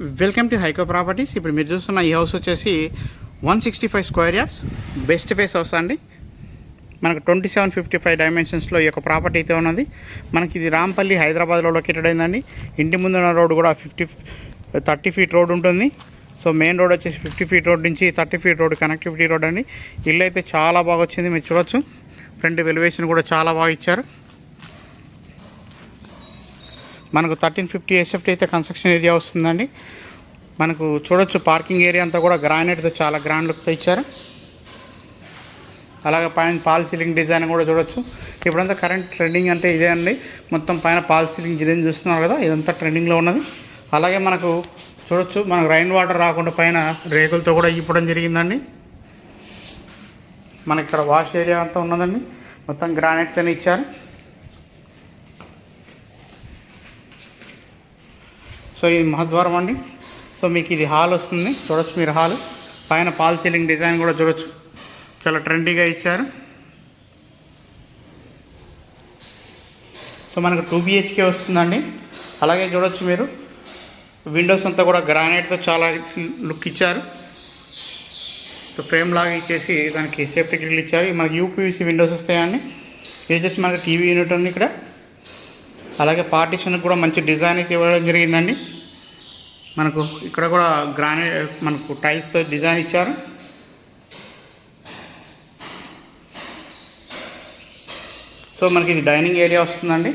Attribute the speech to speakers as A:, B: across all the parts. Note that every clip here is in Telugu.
A: Welcome to హైకో properties. ఇప్పుడు మీరు చూస్తున్న ఈ హౌస్ వచ్చేసి one sixty five square yards. Best face house అండి. మనకు ట్వంటీ సెవెన్ ఫిఫ్టీ ఫైవ్ డైమెన్షన్స్లో ఈ యొక్క ప్రాపర్టీ అయితే ఉన్నది. మనకి ఇది రాంపల్లి హైదరాబాద్లో లొకేటెడ్ అయిందండి. ఇంటి ముందున్న రోడ్ కూడా ఫిఫ్టీ థర్టీ ఫీట్ రోడ్ ఉంటుంది. సో మెయిన్ రోడ్ వచ్చేసి ఫిఫ్టీ ఫీట్ రోడ్ నుంచి thirty feet road connectivity road అండి. ఇల్లు అయితే చాలా బాగా వచ్చింది. మీరు చూడొచ్చు. ఫ్రంట్ వెలివేషన్ కూడా చాలా బాగా ఇచ్చారు. మనకు థర్టీన్ ఫిఫ్టీ ఎస్ఎఫ్టీ అయితే కన్స్ట్రక్షన్ ఏరియా వస్తుందండి. మనకు చూడొచ్చు పార్కింగ్ ఏరియా అంతా కూడా గ్రానైట్తో చాలా గ్రాండ్ లుక్తో ఇచ్చారు. అలాగే పైన పాల్ సీలింగ్ డిజైన్ కూడా చూడొచ్చు. ఇప్పుడంతా కరెంట్ ట్రెండింగ్ అంటే ఇదే అండి. మొత్తం పైన పాల్ సీలింగ్ డిజైన్ చూస్తున్నారు కదా ఇదంతా ట్రెండింగ్లో ఉన్నది. అలాగే మనకు చూడొచ్చు మనకు రైన్ వాటర్ రాకుండా పైన రేకులతో కూడా ఇప్పడం జరిగిందండి. మనకి ఇక్కడ వాష్ ఏరియా అంతా ఉన్నదండి. మొత్తం గ్రానైట్తోనే ఇచ్చారు. సో ఇది మహద్వారం అండి. సో మీకు ఇది హాల్ వస్తుంది. చూడొచ్చు మీరు హాల్. పైన పాల్ సీలింగ్ డిజైన్ కూడా చూడొచ్చు. చాలా ట్రెండీగా ఇచ్చారు. సో మనకు టూ బిహెచ్కే వస్తుందండి. అలాగే చూడొచ్చు మీరు. విండోస్ అంతా కూడా గ్రానైట్తో చాలా లుక్ ఇచ్చారు. సో ఫ్రేమ్ లాగా ఇచ్చేసి దానికి సేఫ్టీ గ్రిల్ ఇచ్చారు. మనకి యూపీవీసీ విండోస్ వస్తాయండి. ఇది వచ్చేసి మనకి టీవీ యూనిట్ ఉంది ఇక్కడ. అలాగే పార్టీషన్ కూడా మంచి డిజైన్ అయితే ఇవ్వడం జరిగిందండి. మనకు ఇక్కడ కూడా గ్రానైట్ మనకు టైల్స్తో డిజైన్ ఇచ్చారు. సో మనకి ఇది డైనింగ్ ఏరియా వస్తుందండి.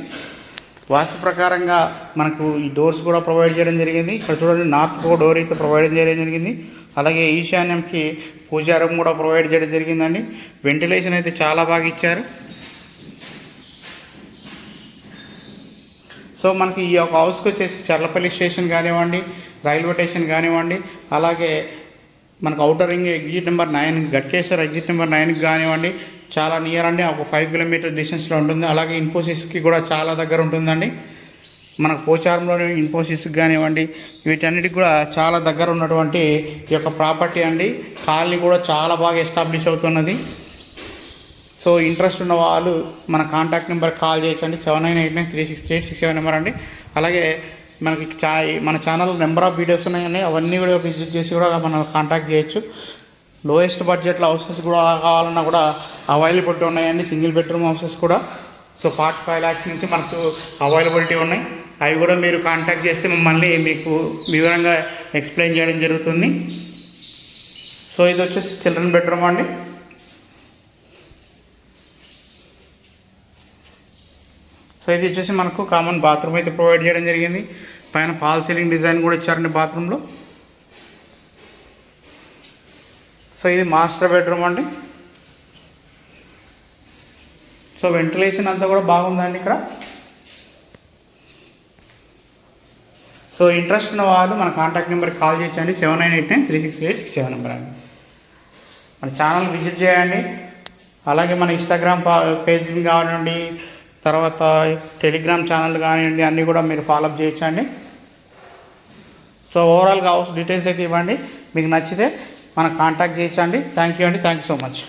A: వాస్తు ప్రకారంగా మనకు ఈ డోర్స్ కూడా ప్రొవైడ్ చేయడం జరిగింది. ఇక్కడ చూడండి నార్త్ కో డోర్ అయితే ప్రొవైడ్ చేయడం జరిగింది. అలాగే ఈశాన్యంకి పూజా రూమ్ కూడా ప్రొవైడ్ చేయడం జరిగిందండి. వెంటిలేషన్ అయితే చాలా బాగా ఇచ్చారు. సో మనకి ఈ యొక్క హౌస్కి వచ్చేసి చర్లపల్లి స్టేషన్ కానివ్వండి రైల్వే స్టేషన్ కానివ్వండి అలాగే మనకు outer ring exit number nine Ghatkesar exit number నైన్కి కానివ్వండి చాలా నియర్ అండి ఒక ఫైవ్ కిలోమీటర్ డిస్టెన్స్లో ఉంటుంది. అలాగే ఇన్ఫోసిస్కి కూడా చాలా దగ్గర ఉంటుందండి. మనకు పోచారంలోని ఇన్ఫోసిస్కి కానివ్వండి వీటన్నిటికి కూడా చాలా దగ్గర ఉన్నటువంటి ఈ యొక్క ప్రాపర్టీ అండి. కాలనీ కూడా చాలా బాగా ఎస్టాబ్లిష్ అవుతున్నది. సో ఇంట్రెస్ట్ ఉన్న వాళ్ళు మన కాంటాక్ట్ నెంబర్ కాల్ చేయొచ్చండి. Seven nine eight nine three six three six seven number అండి. అలాగే మనకి చా మన ఛానల్ నెంబర్ ఆఫ్ వీడియోస్ ఉన్నాయండి. అవన్నీ కూడా విజిట్ చేసి కూడా మనం కాంటాక్ట్ చేయొచ్చు. లోయెస్ట్ బడ్జెట్లో హౌసెస్ కూడా కావాలన్నా కూడా అవైలబిలిటీ ఉన్నాయండి. సింగిల్ బెడ్రూమ్ హౌసెస్ కూడా. సో ఫార్టీ ఫైవ్ ల్యాక్స్ నుంచి మనకు అవైలబిలిటీ ఉన్నాయి. అవి కూడా మీరు కాంటాక్ట్ చేస్తే మమ్మల్ని మీకు వివరంగా ఎక్స్ప్లెయిన్ చేయడం జరుగుతుంది. సో ఇది వచ్చేసి చిల్డ్రన్ బెడ్రూమ్ అండి. సో ఇది వచ్చేసి మనకు కామన్ బాత్రూమ్ అయితే ప్రొవైడ్ చేయడం జరిగింది. పైన పాల్ సీలింగ్ డిజైన్ కూడా ఇచ్చారండి బాత్రూంలో. సో ఇది మాస్టర్ బెడ్రూమ్ అండి. సో వెంటిలేషన్ అంతా కూడా బాగుందండి ఇక్కడ. సో ఇంట్రెస్ట్ ఉన్న వాళ్ళు మన కాంటాక్ట్ నెంబర్కి కాల్ చేయండి seven nine eight nine three six eight six seven number అండి. మన ఛానల్ విజిట్ చేయండి. అలాగే మన ఇన్స్టాగ్రామ్ పేజ్ కానివ్వండి తర్వాత టెలిగ్రామ్ ఛానల్ కానివ్వండి అన్నీ కూడా మీరు ఫాలోఅప్ చేయొచ్చండి. సో ఓవరాల్గా హౌస్ డీటెయిల్స్ అయితే ఇవ్వండి. మీకు నచ్చితే మనకు కాంటాక్ట్ చేయించండి థ్యాంక్ యూ అండి. Thank you so much